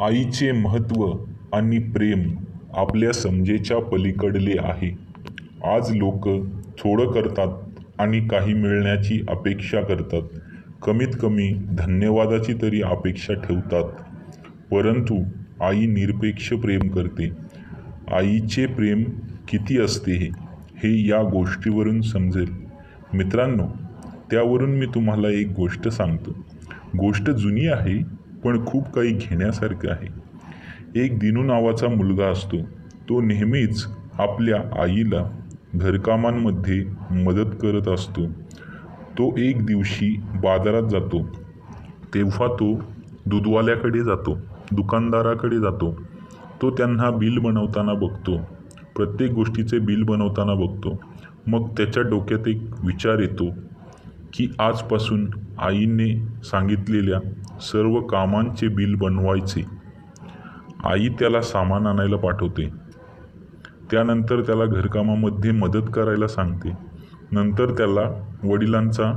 आईचे महत्त्व आणि प्रेम आपल्या समजेच्या पलीकडले आहे. आज लोक थोडं करतात आणि काही मिळण्याची अपेक्षा करतात. कमीत कमी धन्यवादाची तरी अपेक्षा ठेवतात. परंतु आई निरपेक्ष प्रेम करते. आईचे प्रेम किती असते हे हे या गोष्टीवरून समजेल. मित्रांनो त्यावरून मी तुम्हाला एक गोष्ट सांगतो. गोष्ट जुनी आहे पण खूप काही घेण्यासारखं आहे. एक दिनू नावाचा मुलगा असतो. तो नेहमीच आपल्या आईला घरकामांमध्ये मदत करत असतो. तो एक दिवशी बाजारात जातो. तेव्हा तो दूधवाल्याकडे जातो. दुकानदाराकडे जातो. तो त्यांना बिल बनवताना बघतो. प्रत्येक गोष्टीचे बिल बनवताना बघतो. मग त्याच्या डोक्यात एक विचार येतो की आजपासून आईने सांगितलेल्या सर्व कामांचे बिल बनवायचे. आई त्याला सामान आणायला पाठवते. त्यानंतर त्याला घरकामामध्ये मदत करायला सांगते. नंतर त्याला वडिलांचा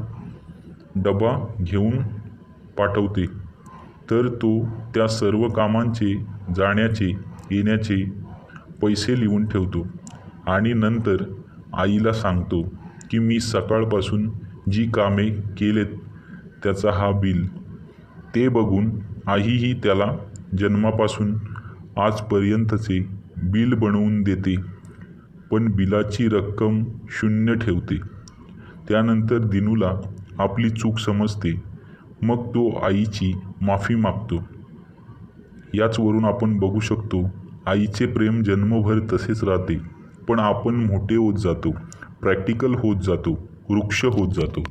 डबा घेऊन पाठवते. तर तो त्या सर्व कामांचे जाण्याचे येण्याचे पैसे लिहून ठेवतो आणि नंतर आईला सांगतो की मी सकाळपासून जी कामे केलेत त्याचा हा बिल. ते बघून आईही त्याला जन्मापासून आजपर्यंतचे बिल बनवून देते पण बिलाची रक्कम शून्य ठेवते. त्यानंतर दिनूला आपली चूक समजते. मग तो आईची माफी मागतो. याचवरून आपण बघू शकतो आईचे प्रेम जन्मभर तसेच राहते पण आपण मोठे होत जातो प्रॅक्टिकल होत जातो वृक्ष होत जातो.